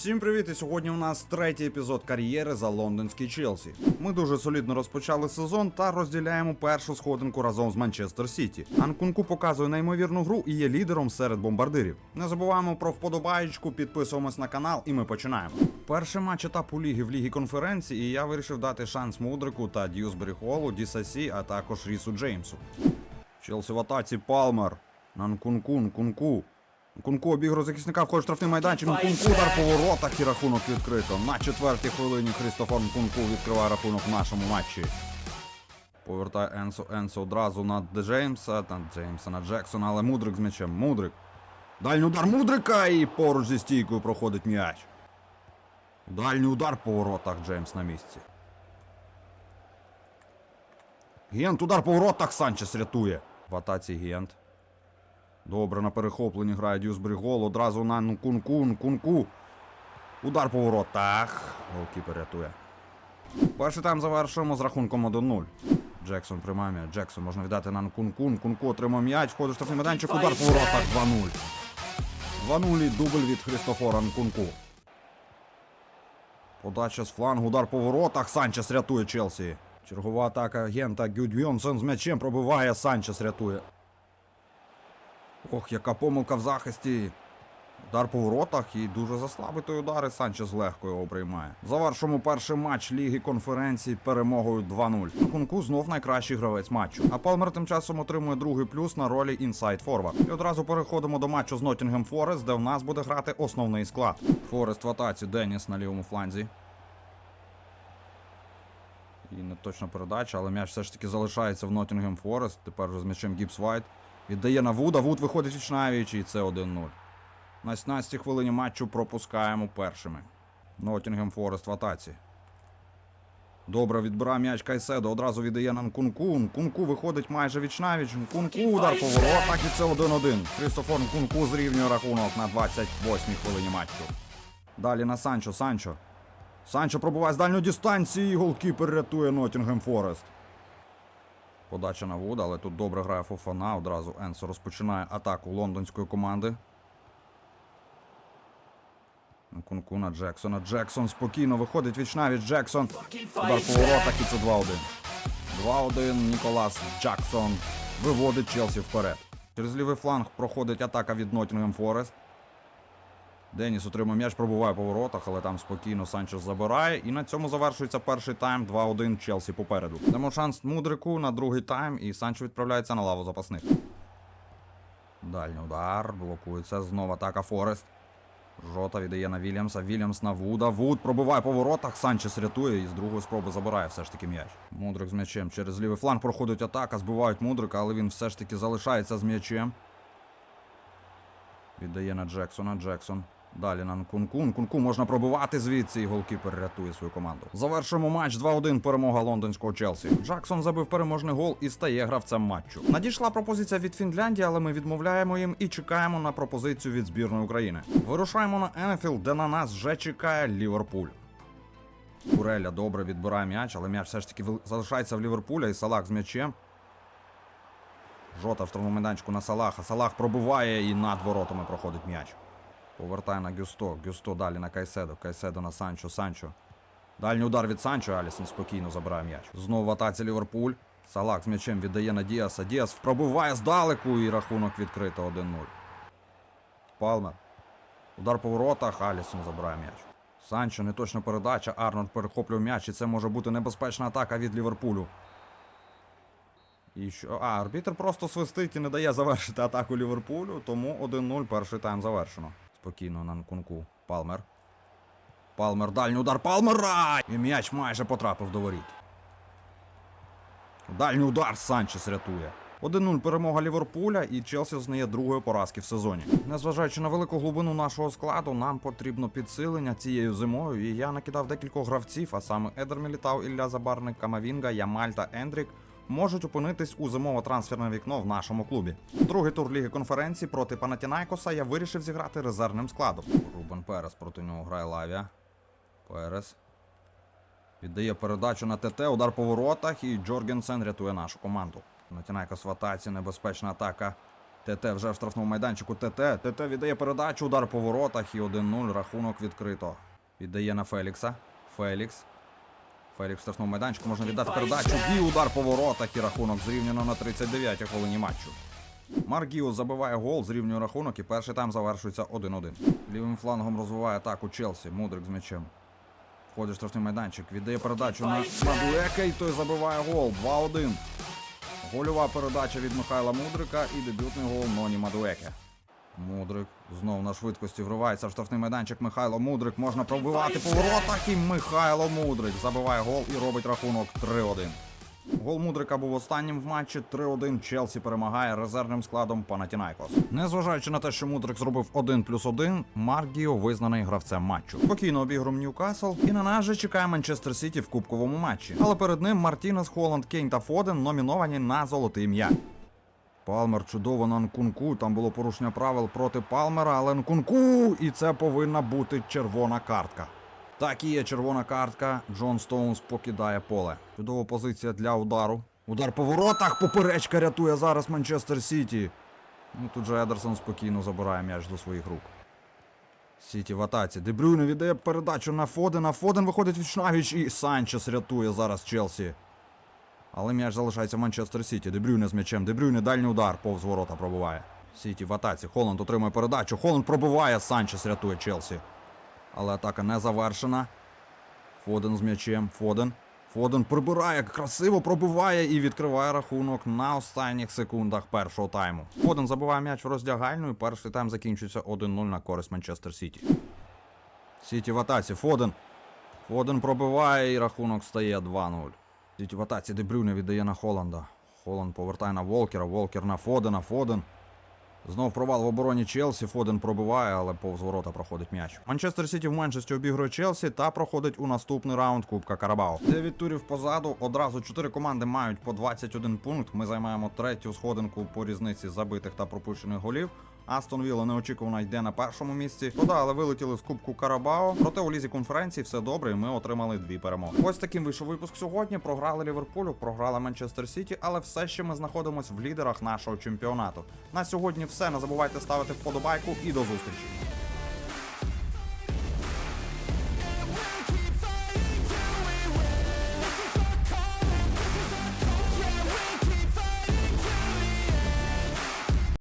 Всім привіт! І сьогодні у нас третій епізод кар'єри за лондонський Челсі. Ми дуже солідно розпочали сезон та розділяємо першу сходинку разом з Манчестер Сіті. Анкунку показує неймовірну гру і є лідером серед бомбардирів. Не забуваємо про вподобаєчку, підписуємось на канал, і ми починаємо. Перший матч етапу ліги в лігі конференції, і я вирішив дати шанс Мудрику та Дьюсбері Холу, Дісасі, а також Рісу Джеймсу. Челсі в атаці Палмер. Нанкункун, кунку. Кунку обігру захисника входить штрафний майданчик. Кунку удар по воротах і рахунок відкрито. На четвертій хвилині Христофор Кунку відкриває рахунок в нашому матчі. Повертає Енсо Енсо одразу на Джеймса, на Джеймса, на Джексона, але Мудрик з м'ячем. Мудрик. Дальній удар Мудрика і поруч зі стійкою проходить м'яч. Дальній удар по воротах Джеймс на місці. Гент, удар по воротах Санчес рятує. В атаці Гент. Добре, на перехопленні грає Дюсбері гол. Одразу на Нкунку, Нкунку. Удар по воротах. Голкіпер рятує. Перший тайм завершуємо з рахунком 1-0. Джексон приймає м'яч. Джексон можна віддати на Нкунку. Нкунку отримав м'яч. Входить в штрафний майданчик. Удар по воротах 2-0. 2-0 і дубль від Христофора Нкунку. Подача з флангу, удар по воротах. Санчес рятує Челсі. Чергова атака агента Гюдьйонсон з м'ячем пробиває. Санчес рятує. Ох, яка помилка в захисті. Удар по воротах і дуже заслабий той удар, і Санчес легко його приймає. Завершимо перший матч Ліги конференції перемогою 2-0. Кунку знов найкращий гравець матчу. А Палмер тим часом отримує другий плюс на ролі інсайд форвард. І одразу переходимо до матчу з Ноттінгем Форест, де в нас буде грати основний склад. Форест в атаці, Деніс на лівому фланзі. І не точна передача, але м'яч все ж таки залишається в Ноттінгем Форест. Тепер вже з м'ячем Гіпс Вайт. Віддає на Вуда, Вуд виходить вічнавіч, і це 1-0. На 17-й хвилині матчу пропускаємо першими. Ноттінгем Форест в атаці. Добре, відбирає м'яч Кайседо, одразу віддає на Нкунку. Нкунку виходить майже вічнавіч. Нкунку удар по воротах і це 1-1. Христофор Нкунку зрівнює рахунок на 28-й хвилині матчу. Далі на Санчо. Санчо. Санчо пробуває з дальньої дистанції. і Голкіпер рятує Ноттінгем Форест. Подача на Вуда, але тут добре грає Фофана. Одразу Енсо розпочинає атаку лондонської команди. Кунку на Джексона. Джексон спокійно виходить вічнавіч Джексон. Удар по воротах і це 2-1. 2-1. Ніколас Джексон виводить Челсі вперед. Через лівий фланг проходить атака від Ноттінгем Форест. Деніс отримує м'яч, пробуває по воротах, але там спокійно Санчес забирає. І на цьому завершується перший тайм 2-1 Челсі попереду. Дамо шанс Мудрику на другий тайм, і Санчо відправляється на лаву запасних. Дальній удар, блокується. Знову атака Форест. Жота віддає на Вільямса. Вільямс на Вуда. Вуд пробиває по воротах. Санчес рятує і з другої спроби забирає все ж таки м'яч. Мудрик з м'ячем. Через лівий фланг проходить атака, збивають Мудрика, але він все ж таки залишається з м'ячем. Віддає на Джексона. Джексон. Далі на Нкунку. Нкунку можна пробивати звідси, і голкіпер рятує свою команду. Завершуємо матч 2-1. Перемога лондонського Челсі. Джексон забив переможний гол і стає гравцем матчу. Надійшла пропозиція від Фінляндії, але ми відмовляємо їм і чекаємо на пропозицію від збірної України. Вирушаємо на Енфілд, де на нас вже чекає Ліверпуль. Куреля добре відбирає м'яч, але м'яч все ж таки залишається в Ліверпуля і Салах з м'ячем. Жота в штрафному майданчику на Салаха. Салах пробиває і над воротами проходить м'яч. Повертає на Гюсто. Гюсто далі на Кайседо. Кайседо на Санчо. Санчо. Дальній удар від Санчо. Алісон спокійно забирає м'яч. Знову в атаці Ліверпуль. Салах з м'ячем віддає на Діаса. Діас пробиває здалеку і рахунок відкрито 1-0. Палмер. Удар по воротах. Алісон забирає м'яч. Санчо, неточна передача. Арнольд перехоплює м'яч, і це може бути небезпечна атака від Ліверпулю. І що? А, арбітр просто свистить і не дає завершити атаку Ліверпулю, тому 1-0 перший тайм завершено. Спокійно на Нкунку. Палмер. Палмер, дальній удар Палмера! І м'яч майже потрапив до воріт. Дальній удар Санчес рятує. 1-0 перемога Ліверпуля і Челсі зазнає другої поразки в сезоні. Незважаючи на велику глибину нашого складу, нам потрібно підсилення цією зимою. І я накидав декількох гравців, а саме Едер Мілітау, Ілля Забарник, Камавінга, Ямаль та Ендрік можуть опинитись у зимове трансферне вікно в нашому клубі. Другий тур ліги конференції проти Панатінайкоса я вирішив зіграти резервним складом. Рубен Перес проти нього грає Лавія. Перес. Віддає передачу на ТТ, удар по воротах, і Джоргенсен рятує нашу команду. Панатінайкос в атаці, небезпечна атака. ТТ вже в штрафному майданчику. ТТ. ТТ віддає передачу, удар по воротах і 1-0. Рахунок відкрито. Віддає на Фелікса. Фелікс. Фелікс в штрафному майданчику можна віддати передачу. І удар по воротах і рахунок зрівняно на 39-й хвилині матчу. Маргіо забиває гол, зрівнює рахунок і перший тайм завершується 1-1. Лівим флангом розвиває атаку Челсі. Мудрик з м'ячем. Входить штрафний майданчик, віддає передачу на Мадуека і той забиває гол. 2-1. Гольова передача від Михайла Мудрика і дебютний гол Ноні Мадуеке. Мудрик знов на швидкості вривається в штрафний майданчик Михайло Мудрик. Можна пробивати по воротах і Михайло Мудрик забиває гол і робить рахунок 3-1. Гол Мудрика був останнім в матчі 3-1. Челсі перемагає резервним складом Панатінайкос. Незважаючи на те, що Мудрик зробив 1 плюс 1, Маргіо визнаний гравцем матчу. Спокійно обіграв Ньюкасл, і на нас же чекає Манчестер Сіті в кубковому матчі. Але перед ним Мартінес, Холланд, Кейн та Фоден номіновані на золотий м'яч. Палмер чудово на Нкунку. Там було порушення правил проти Палмера, але Нкунку! І це повинна бути червона картка. Так і є червона картка. Джон Стоунс покидає поле. Чудова позиція для удару. Удар по воротах. Поперечка рятує зараз Манчестер Сіті. Ну тут же Едерсон спокійно забирає м'яч до своїх рук. Сіті в атаці. Дебрюйне віддає передачу на Фодена. Фоден виходить від Шнавіч і Санчес рятує зараз Челсі. Але м'яч залишається в Манчестер Сіті. Дебрюйне з м'ячем. Дебрюйне дальній удар повз ворота пробиває. Сіті в атаці. Холланд отримує передачу. Холланд пробиває. Санчес рятує Челсі. Але атака не завершена. Фоден з м'ячем. Фоден. Фоден прибирає, красиво пробиває і відкриває рахунок на останніх секундах першого тайму. Фоден забиває м'яч в роздягальну і перший тайм закінчується 1-0 на користь Манчестер Сіті. Сіті в атаці. Фоден. Фоден пробиває і рахунок стає 2-0. Сіті в атаці Дебрюне віддає на Холланда. Холланд повертає на Волкера. Волкер на Фодена. Фоден. Знов провал в обороні Челсі. Фоден пробиває, але повз ворота проходить м'яч. Манчестер Сіті в меншості обігрує Челсі та проходить у наступний раунд Кубка Карабао. Дев'ять турів позаду. Одразу чотири команди мають по 21 пункт. Ми займаємо третю сходинку по різниці забитих та пропущених голів. Астон Вілла неочікувано йде на першому місці. Ну але вилетіли з Кубку Карабао. Проте у лізі конференції все добре, і ми отримали дві перемоги. Ось таким вийшов випуск сьогодні. Програли Ліверпулю, програли Манчестер Сіті, але все ще ми знаходимося в лідерах нашого чемпіонату. На сьогодні все. Не забувайте ставити вподобайку і до зустрічі.